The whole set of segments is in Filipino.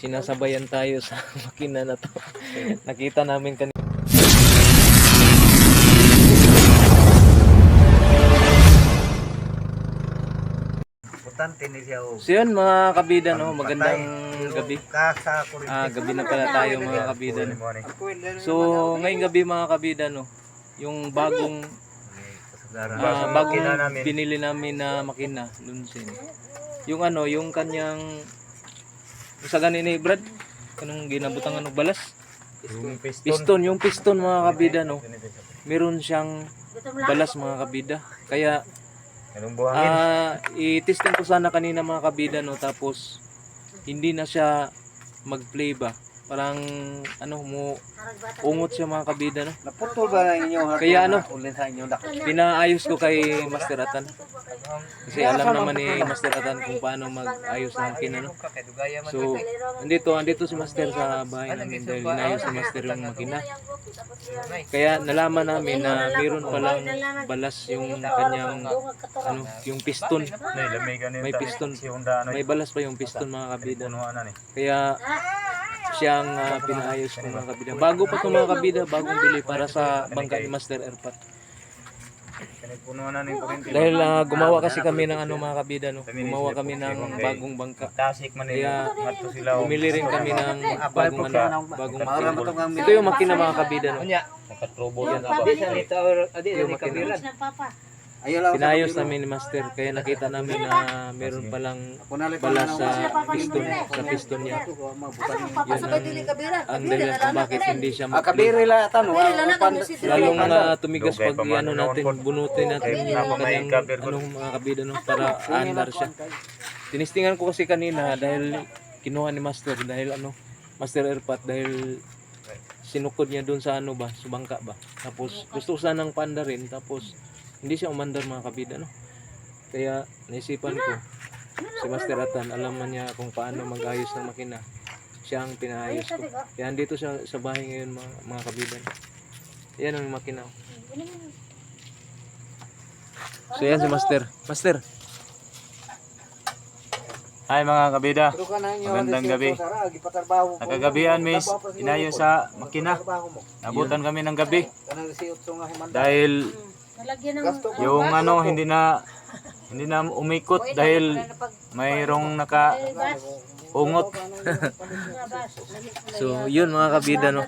sinasabayan tayo sa makina na to. Nakita namin kanina. Importante ni siya o. So yun mga kabida no, magandang gabi. Kasa. Ah, gabi na pala tayo mga kabida no. So ngayong gabi mga kabida no, yung bagong ah, bagong namin. binili namin na makina, Lunsin. Yung ano, yung kanyang sa ganin ni Brad, kanong ginabutan ano balas? Piston. Piston, yung piston mga kabida no. Meron siyang balas mga kabida. Kaya Anong buhangin? Ah, i-testing ko sana kanina mga kabida no tapos hindi na siya mag-play ba. Parang ano mo ungot siya mga kabida no. Naputol ba na inyo ha? Kaya ano? Ulin sa inyo dak. Pinaayos ko kay Master Atan. Kasi alam naman ni Master Atan kung paano mag-ayos ng makina no. So, andito, andito si Master sa bahay namin dahil inayos ni Master yung makina. Kaya nalaman namin na mayroon palang balas yung kanyang ano, yung piston. May piston. May balas pa yung piston mga kabida. no? Kaya siyang ah, pinaayos ko mga kabida. Bago pa to mga kabida, bagong bili para sa bangka ni Master Airpat. Dahil ah, gumawa kasi kami ng ano mga kabida no. Gumawa kami ng bagong bangka. Kaya bumili rin kami ng bagong ano, bagong makina. Ito yung makina mga kabida no. Ito. Yung makina. Pinayos namin ni Master kaya nakita namin na meron palang balas sa piston sa piston niya. Yan ang, ang dahilan kung bakit hindi siya mag-play. kabiri la tan. Lalong uh, tumigas pag ano natin, bunutin natin yung kanyang anong mga kabida no, para aandar siya. Tinistingan ko kasi kanina dahil kinuha ni Master dahil ano, Master Airpat dahil sinukod niya doon sa ano ba, sa bangka ba. Tapos gusto ko sanang paandarin tapos hindi siya umandar mga kabida no. Kaya naisipan ko si Master Atan, alam man niya kung paano mag-ayos ng makina. Siya ang pinaayos ko. Kaya andito siya sa bahay ngayon mga, mga kabida. Yan ang makina. So yan si Master. Master. Hi mga kabida. Magandang gabi. Nakagabihan miss, inayo sa makina. Nabutan kami ng gabi. Dahil yung ano hindi na hindi na umikot dahil mayroong naka ungot. So yun mga kabida no.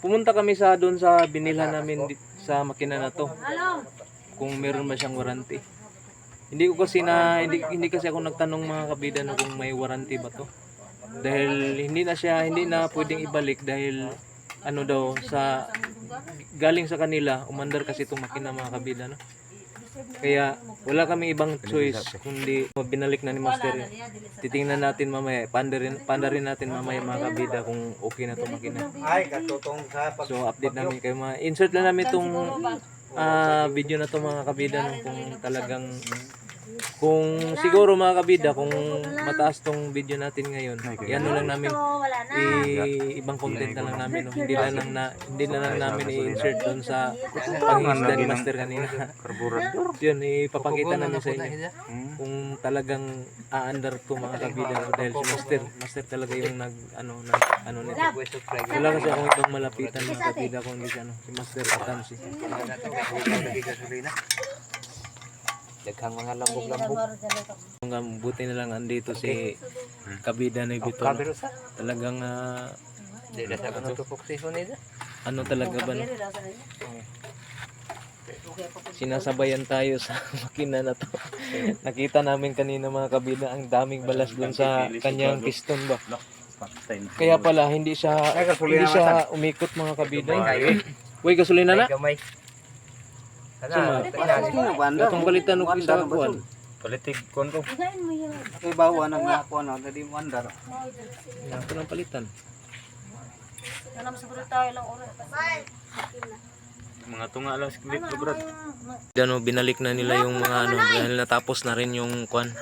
Pumunta kami sa doon sa binilhan namin di- sa makina na to. Kung meron ba siyang warranty. Hindi ko kasi na hindi, hindi kasi ako nagtanong mga kabida no kung may warranty ba to. Dahil hindi na siya hindi na pwedeng ibalik dahil ano daw sa galing sa kanila umandar kasi itong makina mga kabida no. Kaya wala kami ibang choice kundi binalik na ni Master. Titingnan natin mamaya, pandarin, pandarin natin mamaya mga kabida kung okay na itong makina. Ay, katutong sa pag So update namin kayo mga insert lang namin itong ah, video na to mga kabida no, kung talagang kung siguro mga kabida kung mataas tong video natin ngayon yan lang namin i ibang content na lang namin no. hindi na lang na hindi na lang namin i-insert doon sa pangingisda ni Master kanina. yun ipapakita namin sa inyo kung talagang aandar to mga kabida dahil si Master Master talaga yung nag ano nag ano nito. Wala. Kasi akong ibang malapitan mga kabida kung hindi siya no, si Master Atansi Daghang mga lambog-lambog. Hanggang buti na lang andito si Kabida na Bito. no? Talagang sa ano tupok si nila. ano talaga ba no? Sinasabayan tayo sa makina na to. Nakita namin kanina mga kabida ang daming balas dun sa kanyang piston ba. Kaya pala hindi siya hindi siya umikot mga kabida. Uy, gasolina na. Ano banda? Itong palitan ng isa kuan. Politig kon ko. Kay bawa nang ako ano, dadi mo andar. Ito ng palitan. Mga tunga lang sklit ko brad. ano, binalik na nila yung mga ano dahil natapos na rin yung kwan.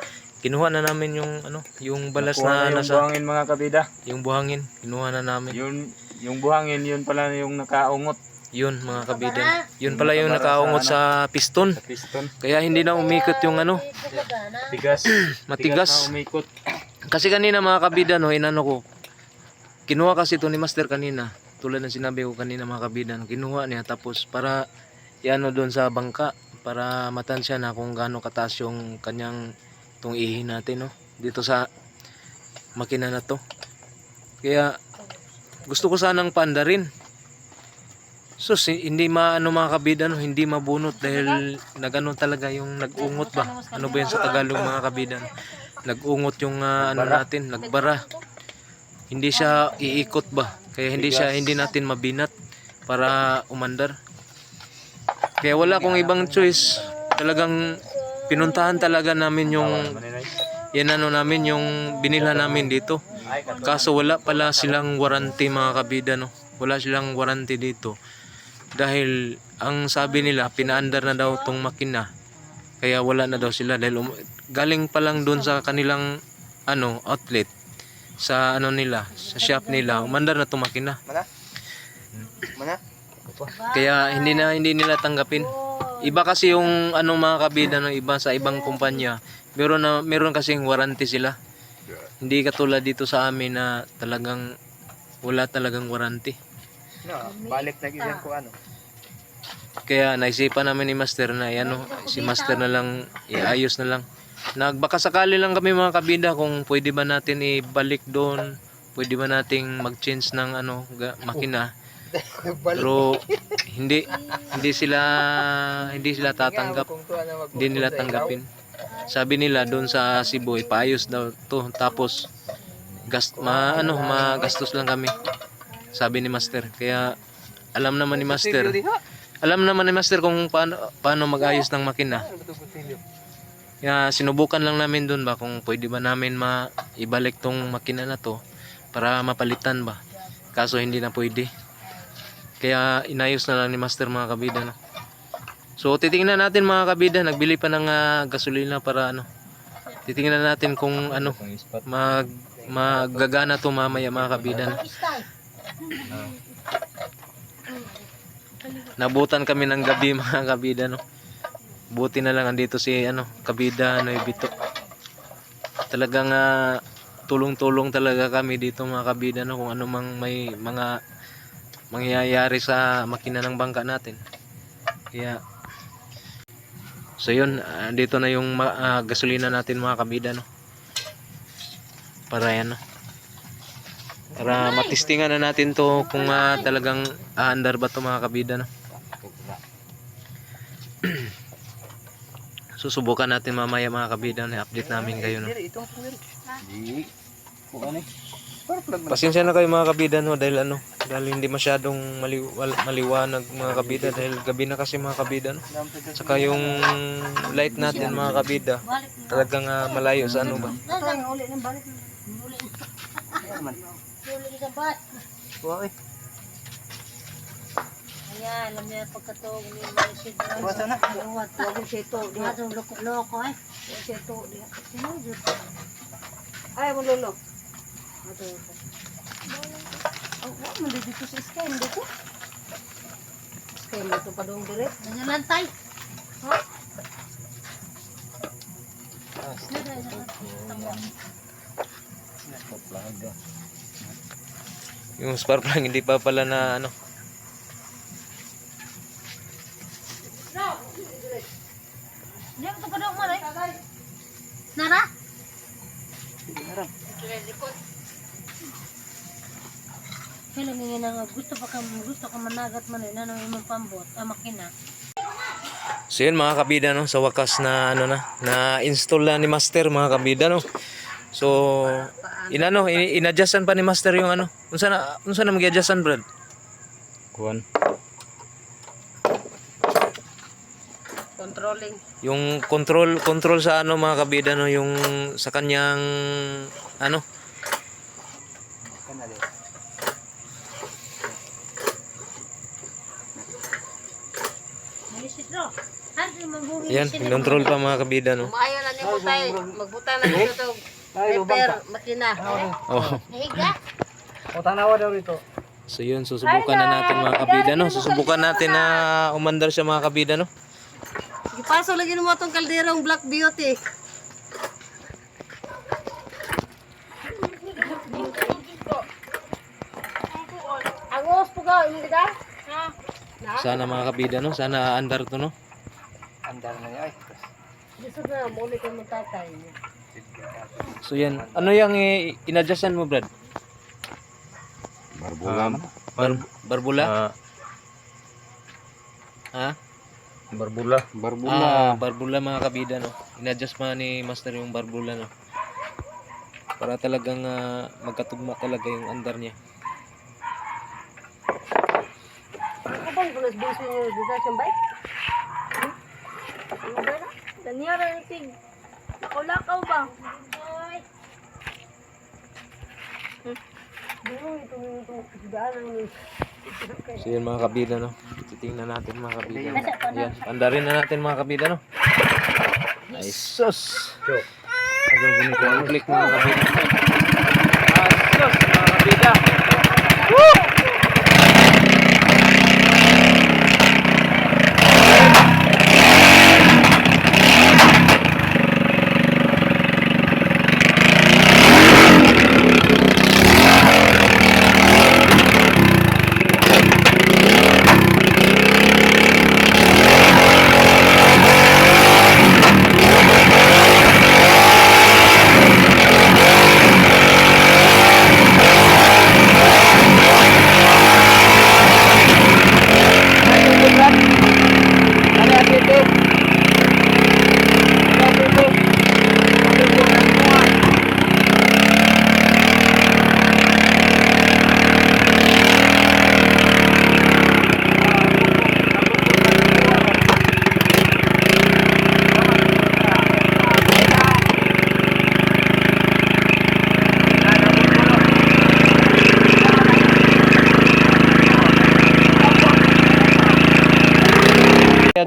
Kinuha na namin yung ano, yung balas na yung nasa buhangin mga kabida. yung buhangin. Kinuha na namin. Yun yung buhangin yun pala yung nakaungot Yun mga kabida. Yun pala yung nakaungot sa piston. sa piston. Kaya hindi na umikot yung ano, Tigas. matigas. na umikot. Kasi kanina mga kabida no, inano ko, kinuha kasi ito ni Master kanina. Tulad ng sinabi ko kanina mga kabida, no, kinuha niya tapos para iano doon sa bangka para matansya na kung gaano kataas yung kanyang itong ihi natin no dito sa makina na to. Kaya gusto ko sanang paanda rin. So si, hindi maano mga kabida no, hindi mabunot dahil nagano talaga yung nagungot ba? Ano ba yun sa Tagalog mga kabida? no? Nagungot yung ah, ano natin, nagbara. Hindi siya iikot ba? Kaya hindi siya hindi natin mabinat para umandar. Kaya wala akong ibang choice. Talagang pinuntahan talaga namin yung yan ano namin yung binila namin dito. Kaso wala pala silang warranty mga kabida no. Wala silang warranty dito. Dahil ang sabi nila pinaandar na daw tong makina. Kaya wala na daw sila dahil um- galing pa lang doon sa kanilang ano outlet sa ano nila, sa shop nila. Umandar na tong makina. Mana? Mana? Kaya hindi na hindi nila tanggapin. Iba kasi yung anong mga kabida ng iba sa ibang kumpanya. Meron na meron kasing warranty sila. Hindi katulad dito sa amin na talagang wala talagang warranty. No, balik na gising ko ano. Kaya naisipan namin ni Master na ano, si Master na lang iayos na lang. Nagbaka sakali lang kami mga kabida kung pwede ba natin ibalik doon, pwede ba nating mag-change ng ano, ga- makina. Pero hindi hindi sila hindi sila tatanggap. Hindi nila tanggapin. Sabi nila doon sa Cebu, ipaayos daw to tapos gast ma ano magastos lang kami. Sabi ni Master. Kaya alam naman ni Master. Alam naman ni Master kung paano paano mag-ayos ng makina. Kaya sinubukan lang namin doon ba kung pwede ba namin ma ibalik tong makina na to para mapalitan ba. Kaso hindi na pwede. Kaya inayos na lang ni Master mga kabida no. So titingnan natin mga kabida, nagbili pa ng ah, gasolina para ano. Titingnan natin kung ano mag maggagana to mamaya mga kabida. no. Nabutan kami ng gabi mga kabida no. Buti na lang andito si ano, kabida no Bito. Talagang ah, tulong-tulong talaga kami dito mga kabida no kung ano mang may mga mangyayari sa makina ng bangka natin. Kaya So yun, ah, dito na yung ah, gasolina natin mga kabida no. Para yan no. Para matistingan na natin to kung ah, talagang aandar ba to mga kabida no. Susubukan natin mamaya mga kabida no. update namin kayo no. Ano. Pasensya na kayo mga kabida no dahil ano dahil hindi masyadong maliw- maliwanag mga kabida dahil gabi na kasi mga kabida no. Saka yung light natin mga kabida talagang ah, malayo sa ano ba. Uli ng balik. Uli. Naman. Uli sa bat. Wow eh. Ayan, alam niya pagkatog ni Marisid. Iwasan na. Huwag tawag siya ito. Di nga itong loko-loko eh. Huwag siya ito. Di nga. Sinudyo. Ay, mo lolo. Ito ito. Oh, wala mo dito sa sky. Hindi ko. Sky mo ito pa doon direct. Nangyalantay. Ha? Yung spark plug hindi pa pala na ano. Eh. Nara? Kailan nga na nga gusto pa ka gusto ka managat man eh nanong imong pambot ang makina. So yun mga kabida no sa wakas na ano na na install na ni Master mga kabida no. So inano in- inadjustan pa ni Master yung ano. Unsa na unsa na magi-adjustan Brad? Kuan. Controlling. Yung control control sa ano mga kabida no yung sa kanyang ano yan, control pa mga kabida no. Maayo na ni butay, magbuta na dito to. Repair makina. Oh. Nahiga. O tanawa daw rito. So yun, susubukan na natin mga kabida no. Susubukan natin na umandar siya mga kabida no. Ipaso lagi mo tong kalderong Black Beauty. da? Ha? Sana mga kabida no, sana andar to no. Andar na niya ay. Gusto na mo ulit yung tatay. So yan, ano yung eh, inadjustan mo Brad? Um, Bar barbula? ah, ha? barbula. Ah, barbula mga kabida no. Inadjust pa ni Master yung barbula no. Para talagang ah, magkatugma talaga yung andar niya. Kapag bulas biso niyo dito sa bay? Ano ba na? Danyara ni Pig. Nakulakaw ba? So yan mga kabida no. Titingnan natin mga kabida. No? Yan, andarin na natin mga kabida no. Nice. Sus. Ganito ang click mga kabida. Ah, sus mga kabida.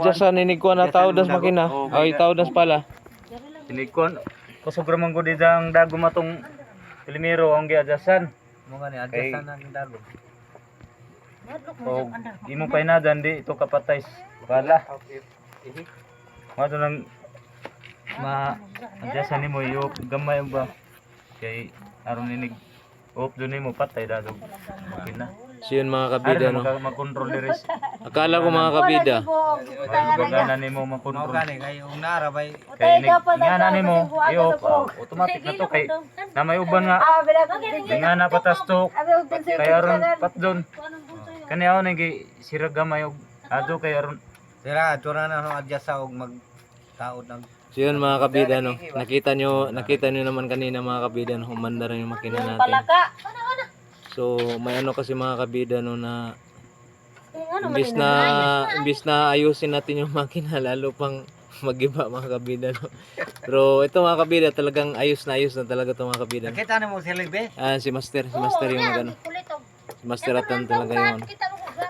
Kaya sa ninig ko na tao das makina. Ay tao das pala. Tinikon. Kusog ramang ko di ang dago matong Pilimiro ang giadjasan. Mo nga ni Kay- adjustan na ng dago. O imo pa inadan di ito kapatay. Bala. Mo to nang ma adjasan nimo yo gamay ba kay aron ninig op do nimo patay dadog makina. So yun mga kabida Ari no. makontrol diri. Akala ko mga kabida. Magana nimo Mo makontrol. gani kay ung nara bay Kay nig ingana nimo iyo automatic na to kay na may uban nga Ah, ingana patas to sa kay aron pat doon. Kani ako nag sirag gamay og ado kay aron Sira tura na no adjust sa og mag taod ng So yun mga kabida no. Nakita nyo, nakita nyo naman kanina mga kabida no. Humanda rin yung makina natin. So may ano kasi mga kabida no na ano imbis na imbis na ayusin natin yung makina lalo pang magiba mga kabida no. Pero ito mga kabida talagang ayos na ayos na talaga to mga kabida. no. Nakita mo sila be? Ah, si Master, si Master yung ano. Si Master Atan talaga ano.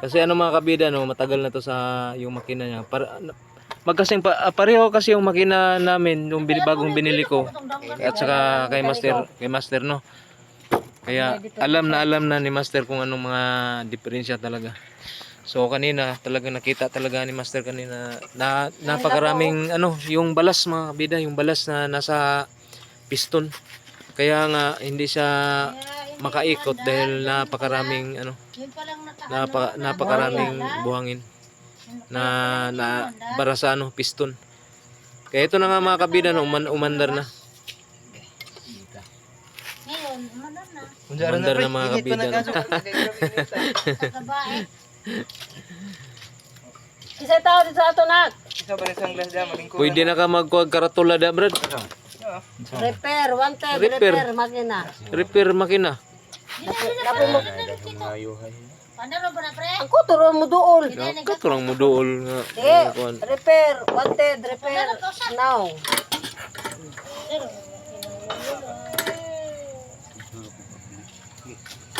Kasi ano mga kabida no, matagal na to sa yung makina niya. Para magkasing pa, ah, pareho kasi yung makina namin yung bagong binili ko at saka kay Master, kay Master no. Kaya alam na alam na ni Master kung anong mga diferensya talaga. So kanina talaga nakita talaga ni Master kanina na napakaraming ano yung balas mga kabida, yung balas na nasa piston. Kaya nga hindi siya makaikot dahil napakaraming ano napaka, napakaraming buhangin na na para sa ano piston. Kaya ito na nga mga kabida no, uman, umandar na. Umandar na mga kabida. Isa tao dito sa ato na. Isa ba isang glass da malingko. Pwede na ka magkuha karatula da brad. Repair, wanted, Repair. repair, makina. Repair makina. Dapat mo. Ako turo mo duol. Mo dool nga. Eh, kuwan. repair, wanted, repair. Now.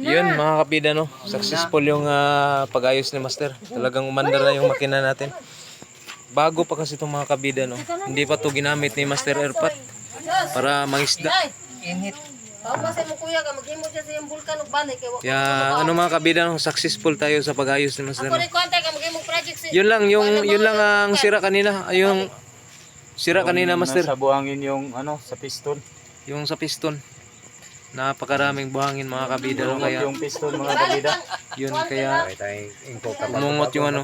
Yun mga kabida no, successful yung ah, pag-ayos ni Master. Talagang umandar na yung makina natin. Bago pa kasi itong mga kabida no, hindi pa to ginamit ni Master Airpat para mangisda. Sa wa. Kaya ano mga kabida no, successful tayo sa pag-ayos ni Master. No? Yun lang, yung yun lang ang sira kanina, yung sira kanina Master, Nasa buhangin yung ano sa piston. yung sa piston. Napakaraming buhangin mga kabida. No, kaya yung piston mga kabida. yun kaya umungot yung ano,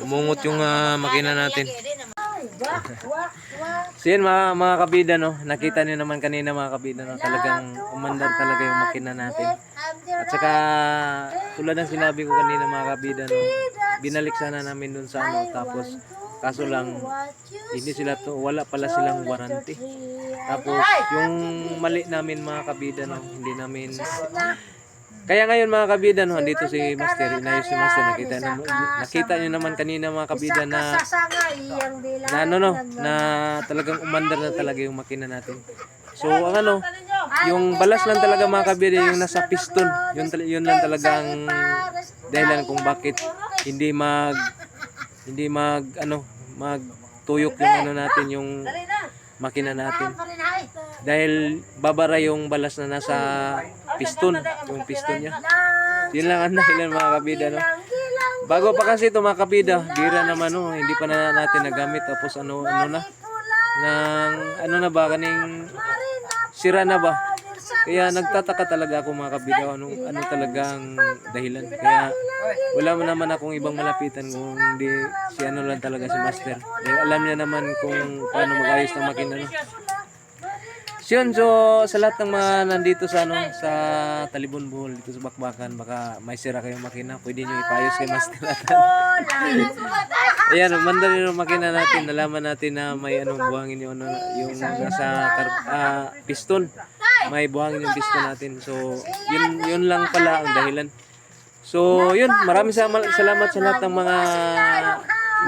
umungot yung ah, makina natin. So yun mga, mga kabida no, nakita niyo naman kanina mga kabida no, talagang umandar talaga yung makina natin. At saka tulad ng sinabi ko kanina mga kabida no, binalik sana namin dun sa ano tapos kaso lang hindi sila to, wala pala silang warranty. Tapos yung mali namin mga kabida no, hindi namin kaya ngayon mga kabida no, andito si Master, inayos si Master, nakita na, nakita niyo naman kanina mga kabida na na ano no, na talagang umandar na talaga yung makina natin. So ang ano, yung balas lang talaga mga kabida yung nasa piston. Yun, yun lang talagang dahilan kung bakit hindi mag hindi mag ano magtuyok yung ano natin yung makina natin. Dahil babara yung balas na nasa piston, yung piston niya. Yun lang ang dahilan mga kabida no. Bago pa kasi ito mga kabida, gira naman no, hindi pa na natin nagamit tapos ano ano na? nang ano na ba kaning sira na ba? Kaya nagtataka talaga ako mga kabida ano ano talagang dahilan. Kaya wala mo naman akong ibang malapitan kung hindi si ano lang talaga si Master. Dahil alam niya naman kung paano mag-ayos ng makina no. So yun, so sa lahat ng mga nandito sa ano sa Talibon Bohol dito sa Bakbakan baka may sira kayong makina pwede niyo ipayos kay Master natin. Ayan, umanda rin yung makina natin. Nalaman natin na may anong buhangin yung, ano, yung nasa ah, piston. May buhangin yung piston natin. So, yun, yun lang pala ang dahilan. So, yun. Maraming salamat, salamat sa lahat ng mga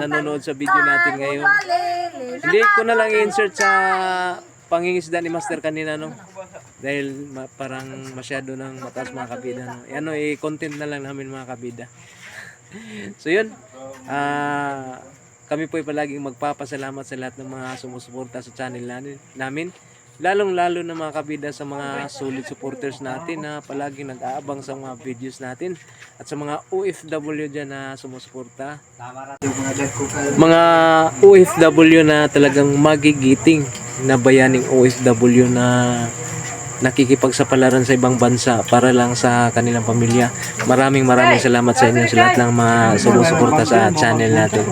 nanonood sa video natin ngayon. Hindi ko na lang i-insert sa pangingisda ni Master kanina, no? Dahil ma- parang masyado ng mataas mga kabida, no? Ano, i-content na lang namin mga kabida. so yun, ah kami po ay palaging magpapasalamat sa lahat ng mga sumusuporta sa channel namin. Lalong-lalo na mga kabida sa mga solid supporters natin na palaging nag-aabang sa mga videos natin at sa mga OFW dyan na sumusuporta. Mga OFW na talagang magigiting na bayaning OFW na nakikipagsapalaran sa ibang bansa para lang sa kanilang pamilya. Maraming maraming salamat sa inyo sa lahat ng mga sumusuporta sa channel natin.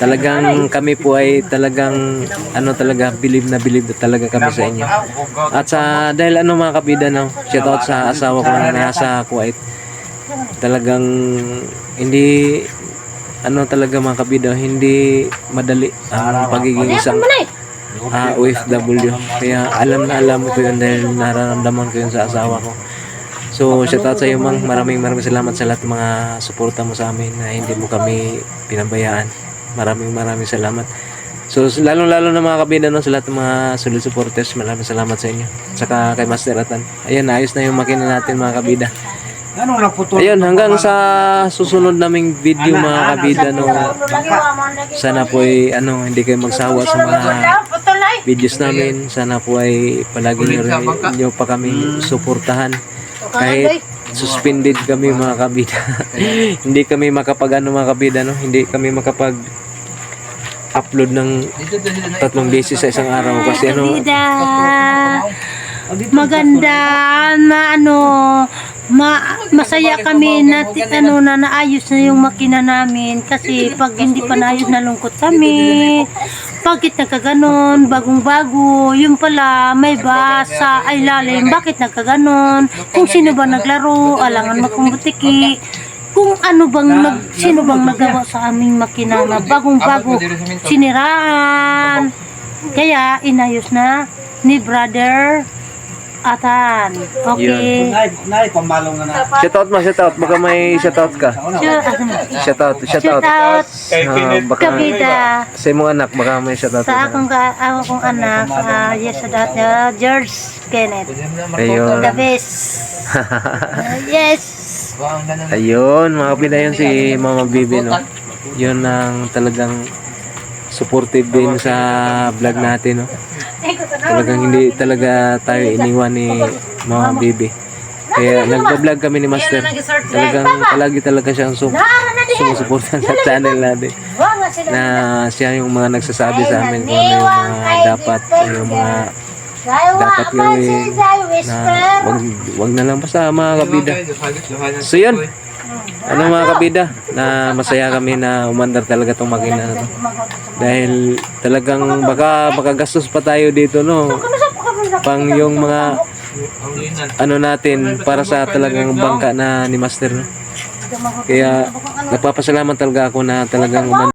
Talagang kami po ay talagang ano talaga believe na believe na talaga kami sa inyo. At sa dahil ano mga kabida no, shout out sa asawa ko na nasa Kuwait. Talagang hindi ano talaga mga kabida, hindi madali ang pagiging isang ah, OFW. Kaya alam na alam ko yun dahil nararamdaman ko yun sa asawa ko. So, shout out sa iyo, Mang. Maraming maraming salamat sa lahat mga suporta mo sa amin na hindi mo kami pinabayaan. Maraming maraming salamat. So, lalong-lalo na mga kabida no, sa lahat ng mga solid supporters, maraming salamat sa inyo. Saka kay Master Atan. Ayan, ayos na yung makina natin mga kabida. Anong naputol? Ayun, hanggang sa susunod naming video mga kabida no, sana po ay ano, hindi kayo magsawa sa mga videos namin. Sana po ay palagi nyo, rin, nyo pa kami suportahan. Kahit suspended kami mga kabida. hindi kami makapag ano mga kabida no, hindi kami makapag upload ng tatlong beses sa isang araw kasi ano. Maganda, maano, ma, masaya kami na ano na naayos na yung makina namin. Kasi pag hindi pa naayos nalungkot kami. Bakit nagkaganon? Bagong bago. Yung pala, may basa, ay lalim. Bakit nagkaganon? Kung sino ba naglaro, alangan makumbutiki. Kung ano bang nag, sino bang nagawa sa aming makina na bagong bago, siniraan. Kaya inayos na ni brother Atan. Okay. Nay, nay, pamalong na na. Shoutout mo, shoutout. Baka may shoutout ka. Shout Shoutout, shoutout. shout out Ah, baka kabida sa imong anak, baka may shoutout. sa ka. akong ka ako kong anak uh, yes shout out uh, George Kenneth Ayun. the best Uh, yes Ayun, mga kapila yun si Mama Bibi, no? Yun ang talagang supportive din sa vlog natin, no? Talagang hindi talaga tayo iniwan ni Mama Bibi. Kaya nagpa-vlog kami ni Master. Talagang palagi talaga siyang sum sumusuporta sa channel natin. Na siya yung mga nagsasabi sa amin kung ano yung mga dapat, yung mga dapat gawin. na wag, wag na lang basta mga kabida. So yun, ano mga kabida, na masaya kami na umandar talaga tong makina na to. Dahil talagang baka, baka gastos pa tayo dito, no? Pang yung mga ano natin para sa talagang bangka na ni Master, no? Kaya nagpapasalamat talaga ako na talagang umandar